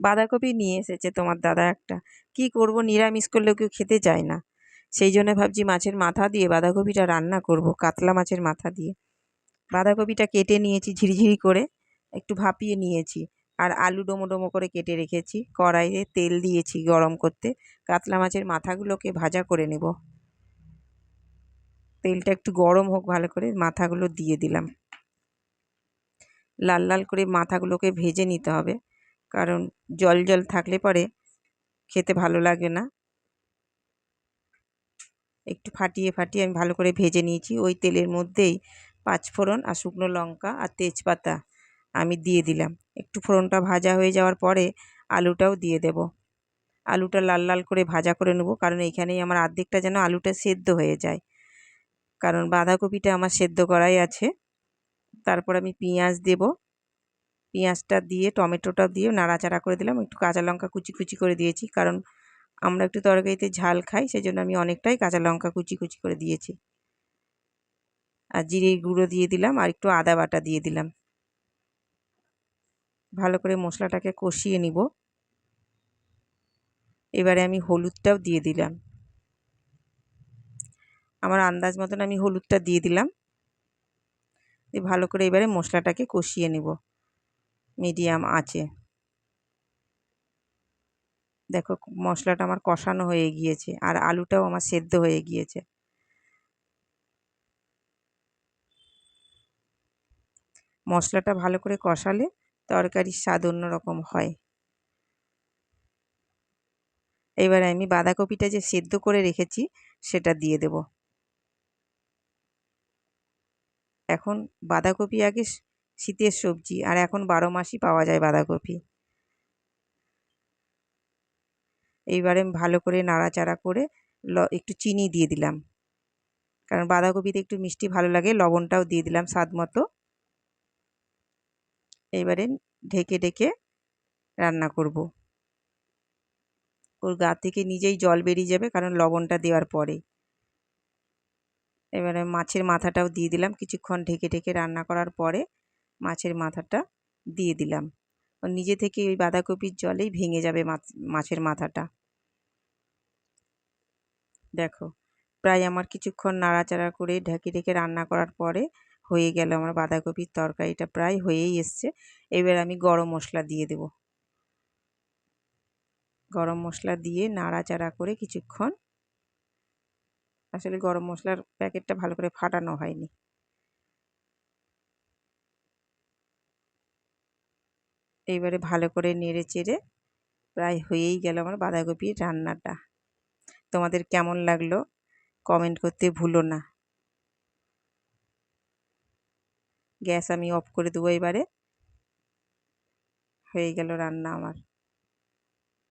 বাঁধাকপি নিয়ে এসেছে তোমার দাদা একটা। কি করব? নিরামিষ করলেও কেউ খেতে চায় না। সেই জন্য ভাবছি মাছের মাথা দিয়ে বাঁধাকপিটা রান্না করব, কাতলা মাছের মাথা দিয়ে। বাঁধাকপিটা কেটে নিয়েছি ঝিরিঝিরি করে, একটু ভাপিয়ে নিয়েছি। আর আলু ডোমো ডোমো করে কেটে রেখেছি। কড়াইয়ে তেল দিয়েছি গরম করতে। কাতলা মাছের মাথাগুলোকে ভাজা করে নেব। তেলটা একটু গরম হোক ভালো করে, মাথাগুলো দিয়ে দিলাম। লাল লাল করে মাথাগুলোকে ভেজে নিতে হবে। কারণ জল জল থাকলে পরে খেতে ভালো লাগে না। একটু ফাটিয়ে ফাটিয়ে আমি ভালো করে ভেজে নিয়েছি। ওই তেলের মধ্যেই পাঁচ পাঁচফোড়ন আর শুকনো লঙ্কা আর তেজপাতা আমি দিয়ে দিলাম। একটু ফোড়নটা ভাজা হয়ে যাওয়ার পরে আলুটাও দিয়ে দেব। আলুটা লাল লাল করে ভাজা করে নেব কারণ এইখানেই আমার আর্ধেকটা যেন আলুটা সেদ্ধ হয়ে যায়। কারণ বাঁধাকপিটা আমার সেদ্ধ করাই আছে। তারপর আমি পেঁয়াজ দেব। পেঁয়াজটা দিয়ে, টমেটোটা দিয়ে নাড়াচাড়া করে দিলাম। একটু কাঁচা লঙ্কা কুচি কুচি করে দিয়েছি, কারণ আমরা একটু তরকারিতে ঝাল খাই সেই জন্য আমি অনেকটাই কাঁচা লঙ্কা কুচি কুচি করে দিয়েছি। আর জিরে গুঁড়ো দিয়ে দিলাম, আর একটু আদা বাটা দিয়ে দিলাম। ভালো করে মশলাটাকে কষিয়ে নিব। এবারে আমি হলুদটাও দিয়ে দিলাম। আমার আন্দাজ মতন আমি হলুদটা দিয়ে দিলাম। ভালো করে এবারে মশলাটাকে কষিয়ে নেব। মিডিয়াম আছে। দেখো, মশলাটা আমার কষানো হয়ে গিয়েছে আর আলুটাও আমার সেদ্ধ হয়ে গিয়েছে। মশলাটা ভালো করে কষালে তরকারির স্বাদ অন্যরকম হয়। এবারে আমি বাঁধাকপিটা যে সেদ্ধ করে রেখেছি, সেটা দিয়ে দেব। এখন বাঁধাকপি আগে শীতের সবজি, আর এখন বারো মাসই পাওয়া যায় বাঁধাকপি। এইবারে আমি ভালো করে নাড়াচাড়া করে ল, একটু চিনি দিয়ে দিলাম। কারণ বাঁধাকপিতে একটু মিষ্টি ভালো লাগে, লবণটাও দিয়ে দিলাম স্বাদ মতো। এইবারে ঢেকে ঢেকে রান্না করব। ওর গা থেকে নিজেই জল বেরিয়ে যাবে, কারণ লবণটা দেওয়ার পরে। এবারে মাছের মাথাটাও দিয়ে দিলাম, কিছুক্ষণ ঢেকে ঢেকে রান্না করার পরে মাছের মাথাটা দিয়ে দিলাম। নিজে থেকে ওই বাঁধাকপির জলেই ভেঙে যাবে মাছের মাথাটা। দেখো, প্রায় আমার কিছুক্ষণ নাড়াচাড়া করে ঢেকে ঢেকে রান্না করার পরে হয়ে গেল আমার বাঁধাকপির তরকারিটা প্রায় হয়েই এসছে। এবার আমি গরম মশলা দিয়ে দেব। গরম মশলা দিয়ে নাড়াচাড়া করে কিছুক্ষণ। আসলে গরম মশলার প্যাকেটটা ভালো করে ফাটানো হয়নি। এইবারে ভালো করে নেড়ে চেড়ে প্রায় হয়েই গেল আমার বাঁধাকপির রান্নাটা। তোমাদের কেমন লাগল কমেন্ট করতে ভুলো না। গ্যাস আমি অফ করে দেবো এবারে। হয়ে গেল রান্না আমার।